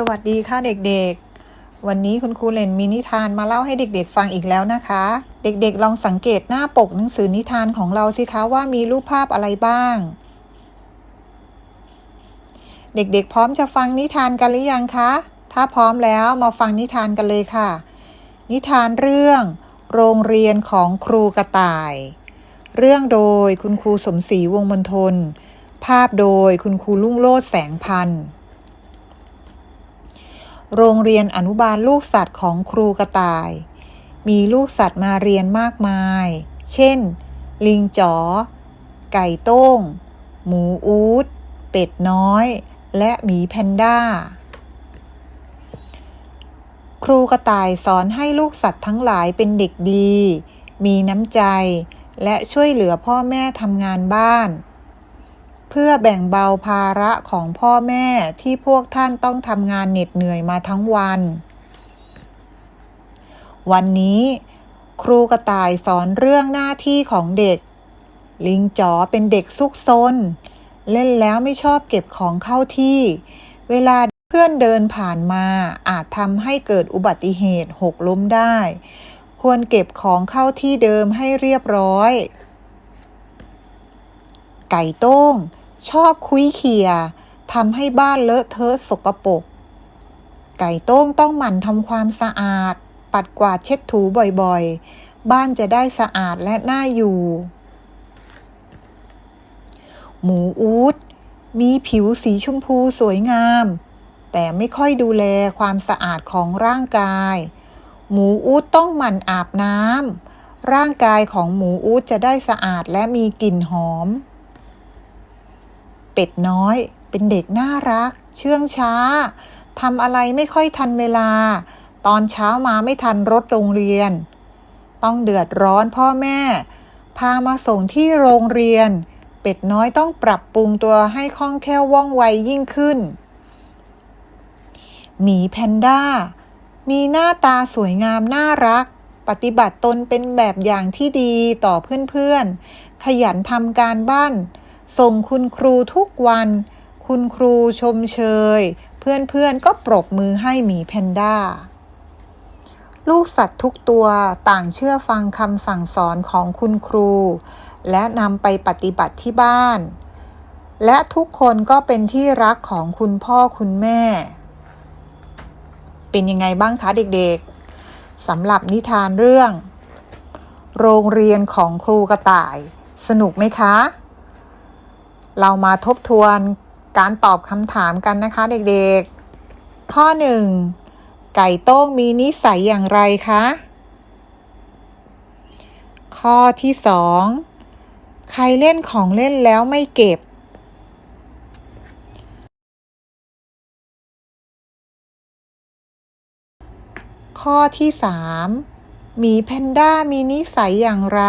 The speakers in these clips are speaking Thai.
สวัสดีค่ะเด็กๆ วันนี้คุณครูเลนมีนิทานมาเล่าให้เด็กๆ ฟังอีกแล้วนะคะ เด็กๆ ลองสังเกตหน้าปกหนังสือนิทานของเราสิคะว่ามีรูปภาพอะไรบ้าง เด็กๆ พร้อมจะฟังนิทานกันหรือยังคะ ถ้าพร้อมแล้วมาฟังนิทานกันเลยค่ะ นิทานเรื่อง โรงเรียนของครูกระต่าย เรื่องโดยคุณครูสมศรีวงศ์มนทน ภาพโดยคุณครูลุ่งโลดแสงพันธ์ โรงเรียนอนุบาลลูกสัตว์ของครูกระต่าย มีลูกสัตว์มาเรียนมากมาย เช่น ลิงจ๋อ ไก่โต้ง หมูอูด เป็ดน้อย และหมีแพนด้า ครูกระต่ายสอนให้ลูกสัตว์ทั้งหลายเป็นเด็กดี มีน้ำใจ และช่วยเหลือพ่อแม่ทำงานบ้าน เพื่อแบ่งเบาภาระของพ่อแม่ที่พวกท่านต้องทำงานเหน็ดเหนื่อยมาทั้งวัน วันนี้ครูกระต่ายสอนเรื่องหน้าที่ของเด็ก ลิงจ๋อเป็นเด็กซุกซน เล่นแล้วไม่ชอบเก็บของเข้าที่ เวลาเพื่อนเดินผ่านมาอาจทำให้เกิดอุบัติเหตุหกล้มได้ ควรเก็บของเข้าที่เดิมให้เรียบร้อย ไก่โต้ง ชอบคุยเขี่ยทำให้บ้านเลอะเทอะสกปรก ไก่โต้งต้องหมั่นทำความสะอาด ปัดกวาดเช็ดถูบ่อยๆ บ้านจะได้สะอาดและน่าอยู่ หมูอูดมีผิวสีชมพูสวยงาม แต่ไม่ค่อยดูแลความสะอาดของร่างกาย หมูอูดต้องหมั่นอาบน้ำร่างกายของหมูอูดจะได้สะอาดและมีกลิ่นหอม เป็ดน้อย เป็นเด็กน่ารัก เชื่องช้าทำอะไรไม่ค่อยทันเวลา ตอนเช้ามาไม่ทันรถโรงเรียน ต้องเดือดร้อนพ่อแม่ พามาส่งที่โรงเรียน เป็ดน้อยต้องปรับปรุงตัวให้คล่องแคล่วว่องไวยิ่งขึ้น หมีแพนด้า มีหน้าตาสวยงามน่ารัก ปฏิบัติตนเป็นแบบอย่างที่ดีต่อเพื่อนๆ ขยันทำการบ้าน ส่งคุณครูทุกวัน คุณครูชมเชย เพื่อนๆก็ปรบมือให้หมีแพนด้า ลูกสัตว์ทุกตัวต่างเชื่อฟังคำสั่งสอนของคุณครู และนำไปปฏิบัติที่บ้าน และทุกคนก็เป็นที่รักของคุณพ่อคุณแม่ เป็นยังไงบ้างคะเด็กๆสำหรับนิทานเรื่อง โรงเรียนของครูกระต่าย สนุกไหมคะ เรามาทบทวนการตอบคำถามกันนะคะเด็กๆ ข้อหนึ่งไก่โต้งมีนิสัยอย่างไรคะ ข้อที่สองใครเล่นของเล่นแล้วไม่เก็บ ข้อที่สามหมีแพนด้ามีนิสัยอย่างไร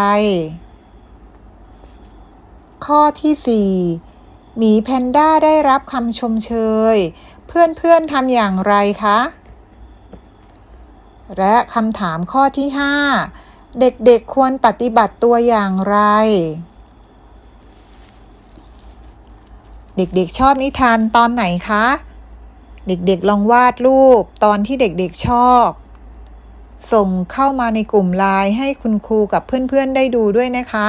ข้อที่สี่หมีแพนด้าได้รับคำชมเชย เพื่อนๆทำอย่างไรคะ และคำถามข้อที่ 5 เด็กๆควรปฏิบัติตัวอย่างไร เด็กๆชอบนิทานตอนไหนคะ เด็กๆลองวาดรูปตอนที่เด็กๆชอบ ส่งเข้ามาในกลุ่มไลน์ให้คุณครูกับเพื่อนๆได้ดูด้วยนะคะ